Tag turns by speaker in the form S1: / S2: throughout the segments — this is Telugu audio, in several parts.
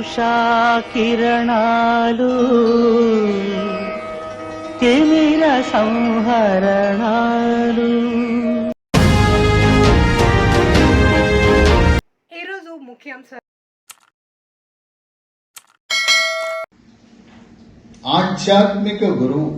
S1: ఉషా కిరణాలు తిమిర సంహరణాలు.
S2: ఈరోజు ముఖ్యాంశాలు
S3: ఆధ్యాత్మిక గురువు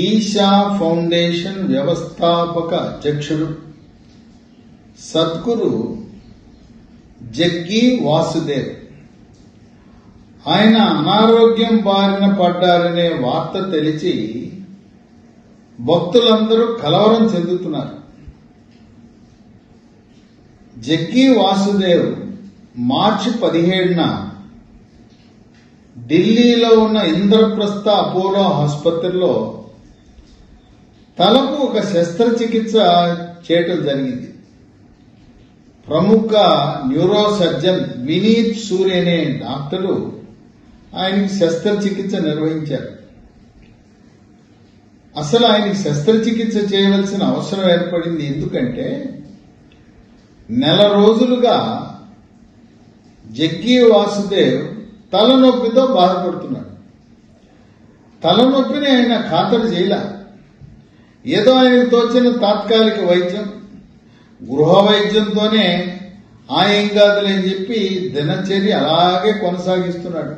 S3: ఈషా ఫౌండేషన్ వ్యవస్థాపక అధ్యక్షుడు సద్గురు జగ్గి వాసుదేవ్. ఆయన అనారోగ్యం బారిన పడ్డారనే వార్త తెలిసి భక్తులందరూ కలవరం చెందుతున్నారు. జగ్గి వాసుదేవ్ మార్చి పదిహేడున ఢిల్లీలో ఉన్న ఇంద్రప్రస్థ అపోలో ఆసుపత్రిలో తలకు ఒక శస్త్రచికిత్స చేయటం జరిగింది. ప్రముఖ న్యూరో సర్జన్ వినీత్ సూర్య అనే డాక్టరు ఆయనకి శస్త్రచికిత్స నిర్వహించారు. అసలు ఆయనకి శస్త్రచికిత్స చేయవలసిన అవసరం ఏర్పడింది ఎందుకంటే నెల రోజులుగా జగ్గి వాసుదేవ్ తలనొప్పితో బాధపడుతున్నాడు. తలనొప్పిని ఆయన ఖాతరు చేయలే. ఏదో ఆయనకు తోచిన తాత్కాలిక వైద్యం గృహ వైద్యంతోనే ఆ ఏం కాదులేని చెప్పి దినచర్య అలాగే కొనసాగిస్తున్నాడు.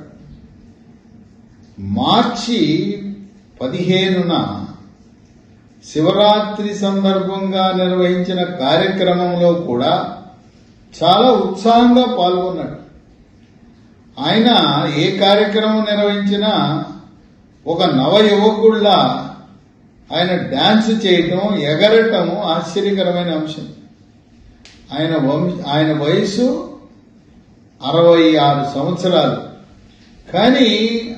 S3: మార్చి పదిహేనున శివరాత్రి సందర్భంగా నిర్వహించిన కార్యక్రమంలో కూడా చాలా ఉత్సాహంగా పాల్గొన్నాడు. ఆయన ఏ కార్యక్రమం నిర్వహించినా ఒక నవ యువకుళ్ళ ఆయన డాన్స్ చేయటం ఎగరటం ఆశ్చర్యకరమైన అంశం. ఆయన వంశ ఆయన వయసు అరవై ఆరు సంవత్సరాలు. కానీ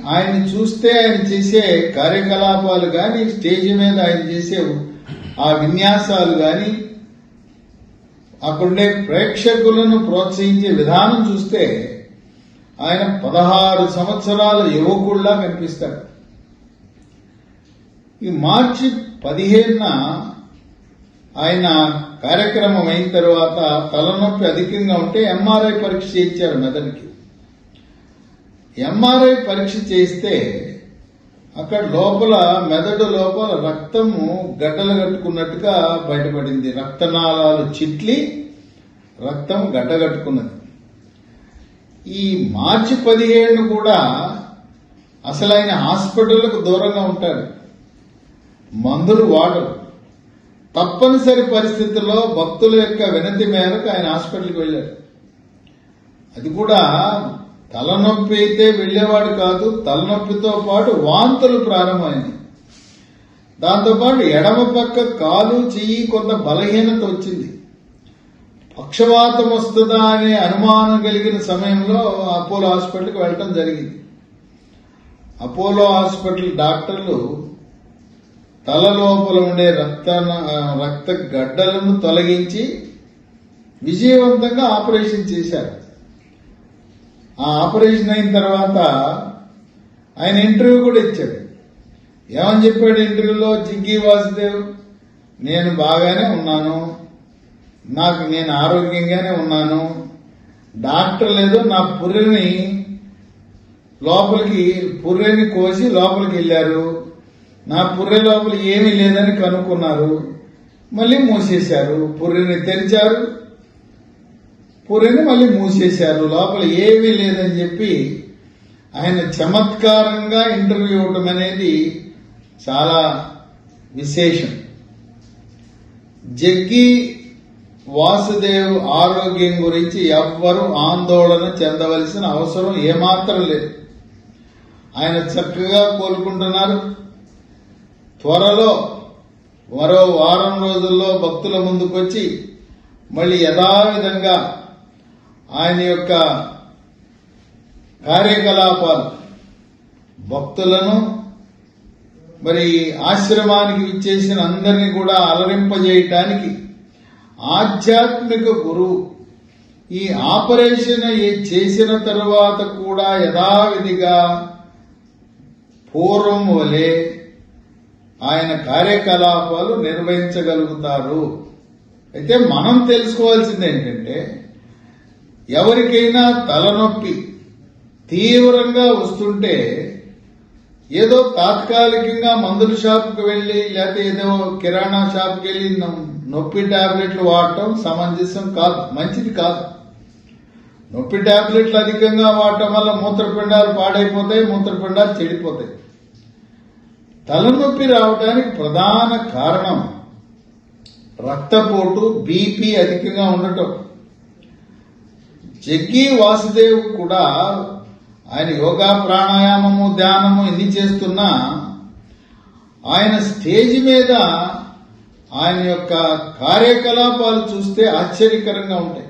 S3: ఆయన చూస్తే ఆయన చేసే కార్యకలాపాలు కానీ స్టేజ్ మీద ఆయన చేసే ఆ విన్యాసాలు కానీ అక్కడుండే ప్రేక్షకులను ప్రోత్సహించే విధానం చూస్తే ఆయన పదహారు సంవత్సరాల యువకుల్లా కనిపిస్తాడు. ఈ మార్చి పదిహేనున ఆయన కార్యక్రమం అయిన తర్వాత తలనొప్పి అధికంగా ఉంటే ఎంఆర్ఐ పరీక్ష చేయించారు మెదడుకి. ఎంఆర్ఐ పరీక్ష చేస్తే అక్కడ లోపల మెదడు లోపల రక్తము గడ్డలు కట్టుకున్నట్టుగా బయటపడింది. రక్తనాళాలు చిట్లి రక్తం గడ్డగట్టుకున్నది ఈ మార్చి పదిహేను కూడా అసలు ఆయన హాస్పిటల్కు దూరంగా ఉంటాడు. మందులు వాడరు. తప్పనిసరి పరిస్థితుల్లో భక్తుల యొక్క వినతి మేరకు ఆయన హాస్పిటల్కి వెళ్ళాడు. అది కూడా తలనొప్పి అయితే వెళ్ళేవాడు కాదు తలనొప్పితో పాటు వాంతులు ప్రారంభమైంది. దాంతోపాటు ఎడమ పక్క కాలు చెయ్యి కొంత బలహీనత వచ్చింది. పక్షవాతం వస్తుందా అనే అనుమానం కలిగిన సమయంలో అపోలో హాస్పిటల్కి వెళ్ళటం జరిగింది. అపోలో హాస్పిటల్ డాక్టర్లు తల లోపల ఉండే రక్త రక్త గడ్డలను తొలగించి విజయవంతంగా ఆపరేషన్ చేశారు. ఆ ఆపరేషన్ అయిన తర్వాత ఆయన ఇంటర్వ్యూ కూడా ఇచ్చాడు. ఏమని చెప్పాడు ఇంటర్వ్యూలో? జిగ్గి వాసుదేవ్ నేను బాగానే ఉన్నాను. నాకు నేను ఆరోగ్యంగానే ఉన్నాను. డాక్టర్ లేదో నా పుర్రెని లోపలికి పుర్రెని కోసి లోపలికి వెళ్ళారు. నా పుర్రె లోపల ఏమీ లేదని కనుక్కున్నారు. మళ్ళీ మూసేశారు. పుర్రెని తెరిచారు. పుర్రెని మళ్ళీ మూసేశారు. లోపల ఏమీ లేదని చెప్పి ఆయన చమత్కారంగా ఇంటర్వ్యూ ఇవ్వటం అనేది చాలా విశేషం. జగ్గి వాసుదేవ్ ఆరోగ్యం గురించి ఎవ్వరూ ఆందోళన చెందవలసిన అవసరం ఏమాత్రం లేదు. ఆయన చక్కగా కోలుకుంటున్నారు. త్వరలో మరో వారం రోజుల్లో భక్తుల ముందుకొచ్చి మళ్ళీ యథావిధంగా ఆయన యొక్క కార్యకలాపాలు భక్తులను మరి ఆశ్రమానికి విచ్చేసిన అందరినీ కూడా అలరింపజేయటానికి ఆధ్యాత్మిక గురువు ఈ ఆపరేషన్ చేసిన తరువాత కూడా యథావిధిగా పూర్వం వలె ఆయన కార్యకలాపాలు నిర్వహించగలుగుతారు. అయితే మనం తెలుసుకోవాల్సింది ఏంటంటే ఎవరికైనా తలనొప్పి తీవ్రంగా వస్తుంటే ఏదో తాత్కాలికంగా మందుల షాప్కి వెళ్ళి లేకపోతే ఏదో కిరాణా షాప్కి వెళ్ళి నొ- నొప్పి టాబ్లెట్లు వాడటం సమంజసం కాదు మంచిది కాదు. నొప్పి టాబ్లెట్లు అధికంగా వాడటం వల్ల మూత్రపిండాలు పాడైపోతాయి మూత్రపిండాలు చెడిపోతాయి. తలనొప్పి రావడానికి ప్రధాన కారణం రక్తపోటు బీపీ అధికంగా ఉండటం. జగ్గి వాసుదేవ్ కూడా ఆయన యోగా ప్రాణాయామము ధ్యానము ఎన్ని చేస్తున్నా ఆయన స్టేజ్ మీద ఆయన యొక్క కార్యకలాపాలు చూస్తే ఆశ్చర్యకరంగా ఉంటాయి.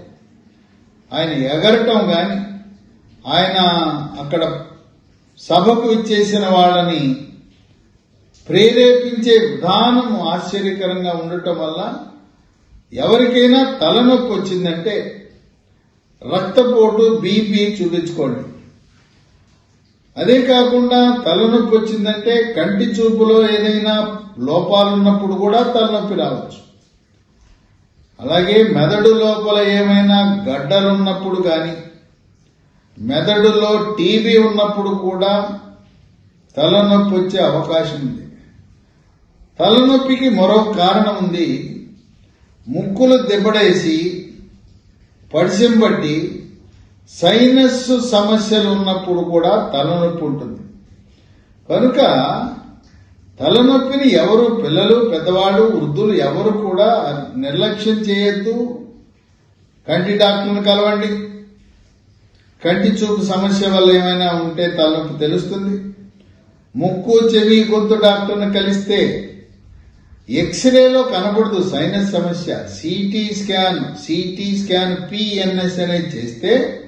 S3: ఆయన ఎగరటం కానీ ఆయన అక్కడ సభకు ఇచ్చేసిన వాళ్ళని ప్రేరేపించే విధానము ఆశ్చర్యకరంగా ఉండటం వల్ల ఎవరికైనా తలనొప్పి వచ్చిందంటే రక్తపోటు బీపీ చూపించుకోండి. అదే కాకుండా తలనొప్పి వచ్చిందంటే కంటి చూపులో ఏదైనా లోపాలున్నప్పుడు కూడా తలనొప్పి రావచ్చు. అలాగే మెదడు లోపల ఏమైనా గడ్డలున్నప్పుడు కానీ మెదడులో టీబీ ఉన్నప్పుడు కూడా తలనొప్పి వచ్చే అవకాశం ఉంది. తలనొప్పికి మరో కారణం ఉంది. ముక్కులు దెబ్బడేసి పడిసెం బట్టి సైనస్ సమస్యలు ఉన్నప్పుడు కూడా తలనొప్పి ఉంటుంది. కనుక తలనొప్పిని ఎవరు పిల్లలు పెద్దవాళ్ళు వృద్ధులు ఎవరు కూడా నిర్లక్ష్యం చేయొద్దు. కంటి డాక్టర్ని కలవండి. కంటి చూపు సమస్య వల్ల ఏమైనా ఉంటే తలనొప్పి తెలుస్తుంది. ముక్కు చెవి గొంతు డాక్టర్ని కలిస్తే ఎక్స్రేలో కనబడదు సైనస్ సమస్య. CT scan CT scan PNS అనేది చేస్తే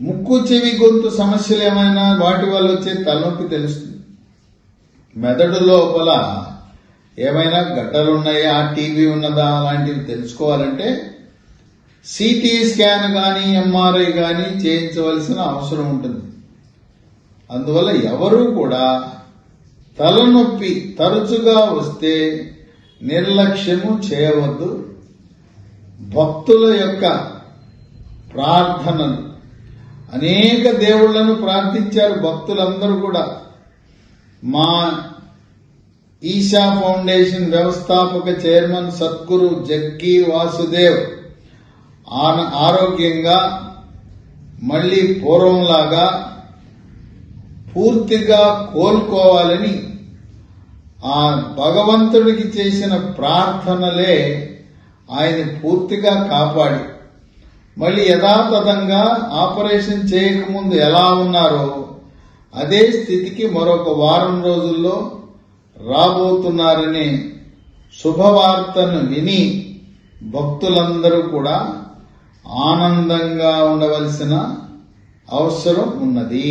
S3: ముక్కు చెవి గొంతు సమస్యలు ఏమైనా వాటి వల్ల వచ్చే తలనొప్పి తెలుస్తుంది. మెదడు లోపల ఏమైనా గడ్డలు ఉన్నాయా టీవీ ఉన్నదా అలాంటివి తెలుసుకోవాలంటే సిటీ స్కాన్ కానీ ఎంఆర్ఐ కానీ చేయించవలసిన అవసరం ఉంటుంది. అందువల్ల ఎవరూ కూడా తలనొప్పి తరచుగా వస్తే నిర్లక్ష్యము చేయవద్దు. భక్తుల యొక్క ప్రార్థనలు. అనేక దేవుళ్ళను ప్రార్థించారు భక్తులందరూ కూడా. మా ఈశా ఫౌండేషన్ వ్యవస్థాపక చైర్మన్ సద్గురు జగ్గి వాసుదేవ్ ఆరోగ్యంగా మళ్ళీ పూర్వంలాగా పూర్తిగా కోలుకోవాలని ఆ భగవంతుడికి చేసిన ప్రార్థనలే ఆయన పూర్తిగా కాపాడి మళ్ళీ యథాతథంగా ఆపరేషన్ చేయకముందు ఎలా ఉన్నారో అదే స్థితికి మరొక వారం రోజుల్లో రాబోతున్నారనే శుభవార్తను విని భక్తులందరూ కూడా ఆనందంగా ఉండవలసిన అవసరం ఉన్నది.